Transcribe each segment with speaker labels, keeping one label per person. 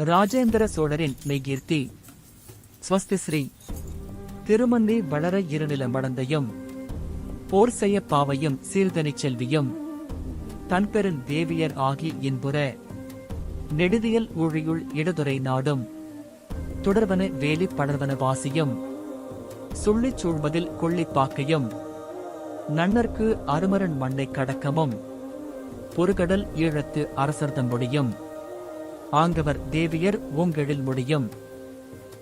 Speaker 1: ராஜேந்திர சோழரின் மெய்கீர்த்தி. ஸ்வஸ்தி ஸ்ரீ. திருமன்னி வளர இருநில மடந்தையும் போர் செய்ய பாவையும் சீர்தனிச் செல்வியும் தன்பெருந் தேவியர் ஆகி இன்புற நெடுதியல் ஊழியுள் இடதுரை நாடும் தொடர்வன வேலி படர்வன வாசியும் சுள்ளிச் சூழ்வதில் கொள்ளிப்பாக்கையும் நன்னர்க்கு அருமரன் மண்ணை கடக்கமும் பொறுகடல் ஈழத்து அரசர்தம்பொடியும் முடியும் ஆங்கவர் தேவியர் ஓங்கெழில் முடியும்.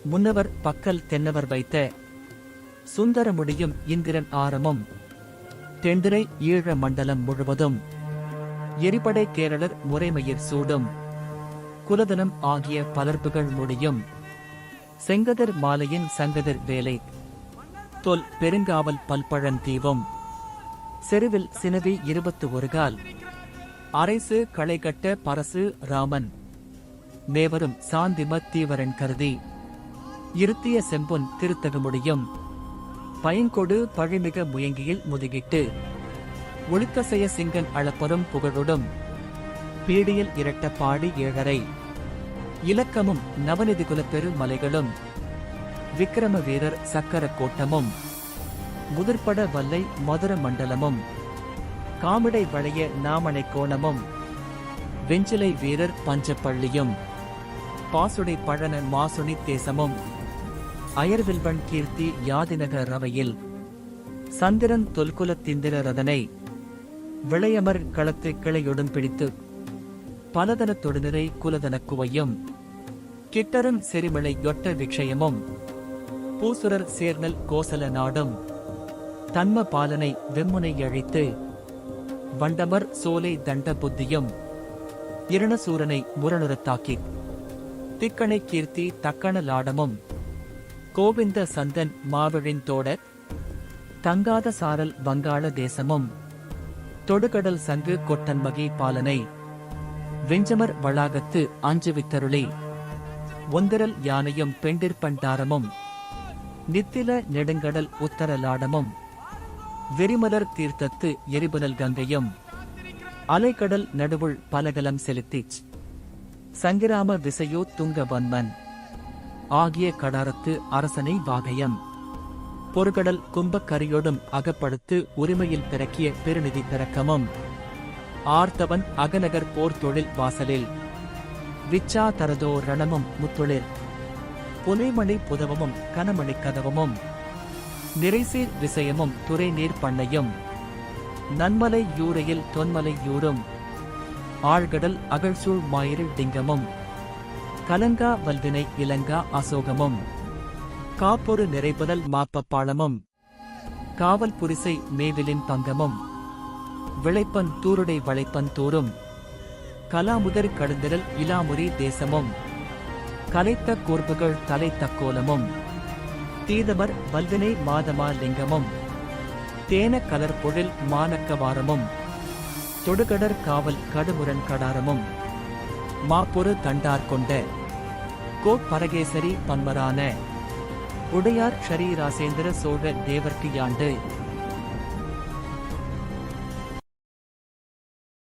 Speaker 1: முன்னவர் பக்கல் தென்னவர் வைத்த சுந்தர முடியும் இந்திரன் ஆரமும். தெந்திரை ஈழ மண்டலம் முழுவதும். எரிபடை கேரளர் முறைமையிற் சூடும். குலதனம் ஆகிய பலர்புகள் முடியும். செங்கதர் மாலையின் சங்கதர் வேலை. தொல் பெருங்காவல் பல்பழந்தீவும் செருவில் சினவி இருபத்து ஒரு கால். அரைசு களைகட்ட பரசு ராமன். மேவரும் சாந்திம தீவரன் கருதி இருத்திய செம்பொன் திருத்தக முடியும் பயங்கொடு பழிமிக முயங்கியில் முதுகிட்டு ஒழுக்கசெய சிங்கன் அளப்பரும் புகழொடும். பீடியில் இரட்ட பாடி ஏழரை இலக்கமும் நவநிதி குலப்பெரு மலைகளும் விக்கிரம வீரர் சக்கர கோட்டமும் முதிர்பட வல்லை மதுர மண்டலமும். காமிடை வளைய நாமனை கோணமும் வெஞ்சிலை வீரர் பஞ்சப்பள்ளியும். பாசுடை பழன மாசுனி தேசமும். அயர்வில்வன் கீர்த்தி யாதினக ரவையில். சந்திரன் தொல்குலத் திந்திரரதனை விளையமர் களத்து கிளையுடன் பிடித்து. பலதன தொடுநிறை குலதனக் குவையும். கிட்டரும் செரிமலை யொட்ட விக்ஷயமும். பூசுரர் சேர்நல் கோசல நாடும். தன்ம பாலனை வெம்முனை அழித்து. வண்டமர் சோலை தண்ட புத்தியும். இரணசூரனை முரணுரத்தாக்கி திக்கணை கீர்த்தி தக்கண லாடமும். கோவிந்த சந்தன் மாவிழின் தோடர். தங்காத சாரல் வங்காள தேசமும். தொடுகடல் சங்கு கொட்டன்மகி பாலனை. வெஞ்சமர் வளாகத்து அஞ்சுவித்தருளி ஒந்தரல் யானையும் பெண்டிற்பண்டாரமும் நித்தில நெடுங்கடல் உத்தரலாடமும் வெறிமலர் தீர்த்தத்து எரிபுதல் கங்கையும். அலைக்கடல் நடுவுள் பலகலம் செலுத்திச். சங்கிராம விசையோ துங்கவன்மன். ஆகிய கடாரத்து அரசனை வாகையம். பொறுகடல் கும்பக்கரியோடும் அகப்படுத்து உரிமையில் பிறக்கிய பெருநிதி பிறக்கமும் ஆர்த்தவன் அகநகர் போர் தொழில் வாசலில். விச்சா தரதோ ரணமும் முத்தொழில். புலைமணி புதவமும் கனமணி கதவமும். நிறைசீர் விசயமும் துறை நீர் பண்ணையும். நன்மலை யூரையில் தொன்மலை யூரும். ஆழ்கடல் அகழ்சூழ் மாயிரு டிங்கமும் கலங்கா வல்வினை இலங்கா அசோகமும் காப்பொரு நிறைபுதல் மாப்பப்பாளமும் காவல் புரிசை மேவிலின் பங்கமும் விளைப்பன் தூருடை வளைப்பன் தூரும் கலாமுதர் கழுந்திரல் இலாமுரி தேசமும் கலைத்த கூர்புகள் தலைத்த கோலமும் தீதமர் வல்வினை மாதமா லிங்கமும் தேன கலர் பொழில் மானக்கவாரமும் தொடுகடற் காவல் கடுமுரண் கடாரமும் மாப்பொரு தண்டார் கொண்ட கோப்பரகேசரி பன்மரான உடையார் ஷரீராசேந்திர சோழ தேவர்க்கு யாண்டு